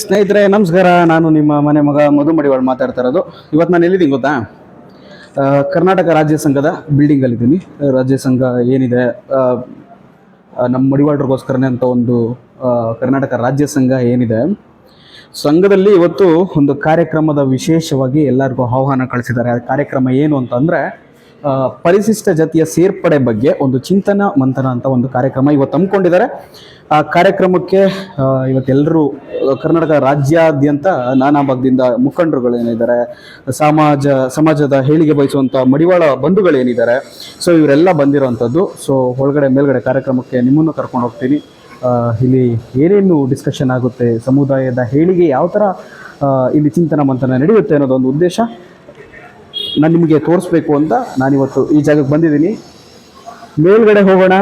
ಸ್ನೇಹಿತರೆ, ನಮಸ್ಕಾರ. ನಾನು ನಿಮ್ಮ ಮನೆ ಮಗ ಮಧು ಮಡಿವಾಳ್ ಮಾತಾಡ್ತಾ ಇರೋದು. ಇವತ್ತು ನಾನು ಎಲ್ಲಿದ್ದೀನಿ ಗೊತ್ತಾ? ಕರ್ನಾಟಕ ರಾಜ್ಯ ಸಂಘದ ಬಿಲ್ಡಿಂಗಲ್ಲಿದ್ದೀನಿ ರಾಜ್ಯ ಸಂಘ ಏನಿದೆ ನಮ್ಮ ಮಡಿವಾಳ್ರಿಗೋಸ್ಕರನೇ ಅಂತ ಒಂದು ಕರ್ನಾಟಕ ರಾಜ್ಯ ಸಂಘ ಏನಿದೆ. ಸಂಘದಲ್ಲಿ ಇವತ್ತು ಒಂದು ಕಾರ್ಯಕ್ರಮದ ವಿಶೇಷವಾಗಿ ಎಲ್ಲರಿಗೂ ಆಹ್ವಾನ ಕಳಿಸಿದ್ದಾರೆ. ಆ ಕಾರ್ಯಕ್ರಮ ಏನು ಅಂತಂದರೆ ಪರಿಶಿಷ್ಟ ಜಾತಿಯ ಸೇರ್ಪಡೆ ಬಗ್ಗೆ ಒಂದು ಚಿಂತನ, ಮಂಥನ ಅಂತ ಒಂದು ಕಾರ್ಯಕ್ರಮ ಇವತ್ತು ಹಮ್ಮಿಕೊಂಡಿದ್ದಾರೆ. ಆ ಕಾರ್ಯಕ್ರಮಕ್ಕೆ ಇವತ್ತೆಲ್ಲರೂ ಕರ್ನಾಟಕ ರಾಜ್ಯಾದ್ಯಂತ ನಾನಾ ಭಾಗದಿಂದ ಮುಖಂಡರುಗಳೇನಿದ್ದಾರೆ, ಸಮಾಜ, ಸಮಾಜದ ಹೇಳಿಗೆ ಬಯಸುವಂಥ ಮಡಿವಾಳ ಬಂಧುಗಳೇನಿದ್ದಾರೆ, ಸೊ ಇವರೆಲ್ಲ ಬಂದಿರೋವಂಥದ್ದು ಸೊ ಒಳಗಡೆ, ಮೇಲ್ಗಡೆ ಕಾರ್ಯಕ್ರಮಕ್ಕೆ ನಿಮ್ಮನ್ನು ಕರ್ಕೊಂಡು ಹೋಗ್ತೀನಿ. ಇಲ್ಲಿ ಏನೇನು ಡಿಸ್ಕಷನ್ ಆಗುತ್ತೆ, ಸಮುದಾಯದ ಹೇಳಿಗೆ ಯಾವ ಥರ ಇಲ್ಲಿ ಚಿಂತನ, ಮಂಥನ ನಡೆಯುತ್ತೆ ಅನ್ನೋದೊಂದು ಉದ್ದೇಶ. ನಾನು ನಿಮಗೆ ತೋರಿಸ್ಬೇಕು ಅಂತ ನಾನಿವತ್ತು ಈ ಜಾಗಕ್ಕೆ ಬಂದಿದ್ದೀನಿ. ಮೇಲ್ಗಡೆ ಹೋಗೋಣ,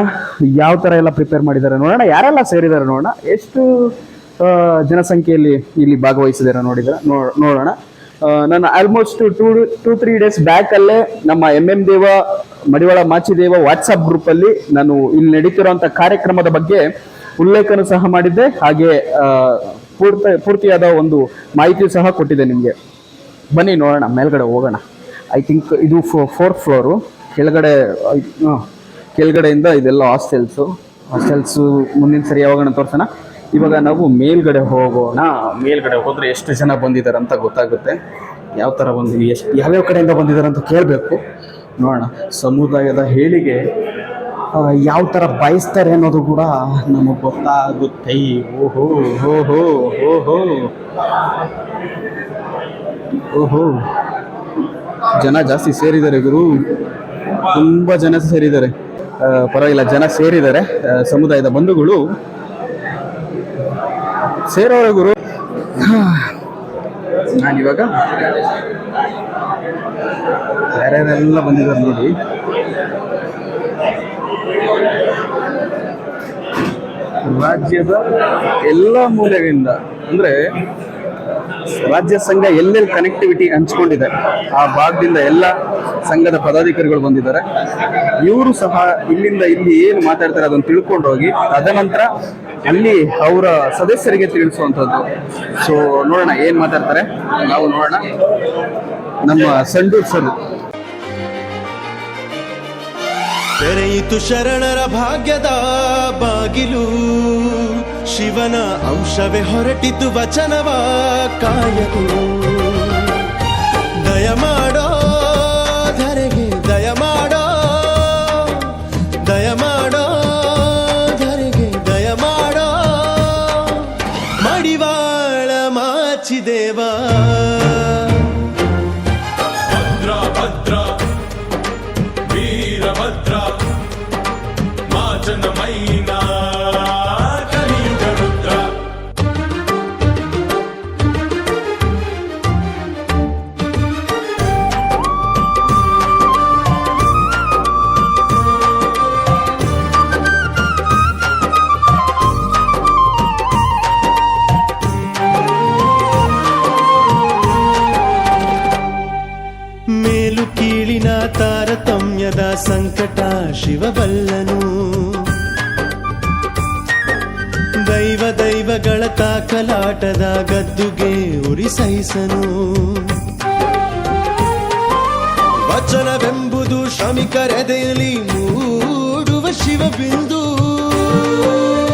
ಯಾವ ಥರ ಎಲ್ಲ ಪ್ರಿಪೇರ್ ಮಾಡಿದ್ದಾರೆ ನೋಡೋಣ, ಯಾರೆಲ್ಲ ಸೇರಿದ್ದಾರೆ ನೋಡೋಣ, ಎಷ್ಟು ಜನಸಂಖ್ಯೆಯಲ್ಲಿ ಇಲ್ಲಿ ಭಾಗವಹಿಸಿದ್ದಾರೆ ನೋಡಿದ್ರೆ ನೋಡೋಣ. ನಾನು almost two two three days ಬ್ಯಾಕಲ್ಲೇ ನಮ್ಮ ಎಂ ಎಂ ದೇವ, ಮಡಿವಾಳ ಮಾಚಿದೇವ ವಾಟ್ಸಪ್ ಗ್ರೂಪಲ್ಲಿ ನಾನು ಇಲ್ಲಿ ನಡೀತಿರುವಂಥ ಕಾರ್ಯಕ್ರಮದ ಬಗ್ಗೆ ಉಲ್ಲೇಖನ ಸಹ ಮಾಡಿದ್ದೆ. ಹಾಗೆ ಪೂರ್ತ, ಪೂರ್ತಿಯಾದ ಒಂದು ಮಾಹಿತಿ ಸಹ ಕೊಟ್ಟಿದೆ ನಿಮಗೆ. ಬನ್ನಿ ನೋಡೋಣ, ಮೇಲ್ಗಡೆ ಹೋಗೋಣ. ಐ ಥಿಂಕ್ ಇದು ಫೋರ್ತ್ ಫ್ಲೋರು ಕೆಳಗಡೆ ಕೆಳಗಡೆಯಿಂದ ಇದೆಲ್ಲ ಹಾಸ್ಟೆಲ್ಸು ಹಾಸ್ಟೆಲ್ಸು ಮುಂದಿನ ಸರಿ ಯಾವಾಗಣ ತೋರ್ಸೋಣ? ಇವಾಗ ನಾವು ಮೇಲ್ಗಡೆ ಹೋಗೋಣ. ಮೇಲ್ಗಡೆ ಹೋದರೆ ಎಷ್ಟು ಜನ ಬಂದಿದ್ದಾರೆ ಅಂತ ಗೊತ್ತಾಗುತ್ತೆ. ಯಾವ ಥರ ಬಂದು ಎಷ್ಟು, ಯಾವ್ಯಾವ ಕಡೆಯಿಂದ ಬಂದಿದ್ದಾರೆ ಅಂತ ಕೇಳಬೇಕು. ನೋಡೋಣ. ಸಮುದಾಯದ ಹೇಳಿಗೆ ಯಾವ ಥರ ಬಯಸ್ತಾರೆ ಅನ್ನೋದು ಕೂಡ ನಮಗೆ ಗೊತ್ತಾಗುತ್ತೆ. ಓಹೋ ಓಹೋ ಓಹೋ. ಓಹೋ. ಜನ ಜಾಸ್ತಿ ಸೇರಿದ್ದಾರೆ ಗುರು. ತುಂಬ ಜನ ಸೇರಿದ್ದಾರೆ. ಪರವಾಗಿಲ್ಲ, ಜನ ಸೇರಿದ್ದಾರೆ. ಸಮುದಾಯದ ಬಂಧುಗಳು ಸೇರೋರೆ ಗುರು. ನಾನಿವಾಗ ಯಾರ್ಯಾರೆಲ್ಲ ಬಂದಿದ್ದಾರೆ ನೋಡಿ. ರಾಜ್ಯದ ಎಲ್ಲ ಮೂಲೆಗಳಿಂದ, ಅಂದ್ರೆ ರಾಜ್ಯ ಸಂಘ ಎಲ್ಲೆಲ್ಲಿ ಕನೆಕ್ಟಿವಿಟಿ ಹಂಚ್ಕೊಂಡಿದೆ, ಆ ಭಾಗದಿಂದ ಎಲ್ಲ ಸಂಘದ ಪದಾಧಿಕಾರಿಗಳು ಬಂದಿದ್ದಾರೆ. ಇವರು ಸಹ ಇಲ್ಲಿಂದ ಇಲ್ಲಿ ಏನು ಮಾತಾಡ್ತಾರೆ ಅದನ್ನು ತಿಳ್ಕೊಂಡು ಹೋಗಿ ತದನಂತರ ಅಲ್ಲಿ ಅವರ ಸದಸ್ಯರಿಗೆ ತಿಳಿಸುವಂಥದ್ದು. ಸೊ ನೋಡೋಣ ಏನು ಮಾತಾಡ್ತಾರೆ. ನಾವು ನೋಡೋಣ. ನಮ್ಮ ಸಂಡೂರ್ ಸರ್. ತೆರೆಯಿತು ಶರಣರ ಭಾಗ್ಯದ ಬಾಗಿಲು. ಶಿವನ ಅಂಶವೇ ಹೊರಟಿತು ವಚನವ ಕಾಯಕು ದಯ ಮಾಡೋ ಧರೆಗೆ, ದಯ ಮಾಡೋ ದಯ ಮಾಡೋ ಧರೆಗೆ, ದಯ ಮಾಡೋ. ಮಡಿವಾಳ ಮಾಚಿದೇವಾ. ಕೀಳಿನ ತಾರತಮ್ಯದ ಸಂಕಟ ಶಿವಬಲ್ಲನು. ದೈವ ದೈವಗಳ ತಾಕಲಾಟದ ಗದ್ದುಗೆ ಉರಿ ಸಹಿಸನು. ವಚನವೆಂಬುದು ಶ್ರಮಿಕರೆದೆಯಲ್ಲಿ ಮೂಡುವ ಶಿವಬಿಂದು.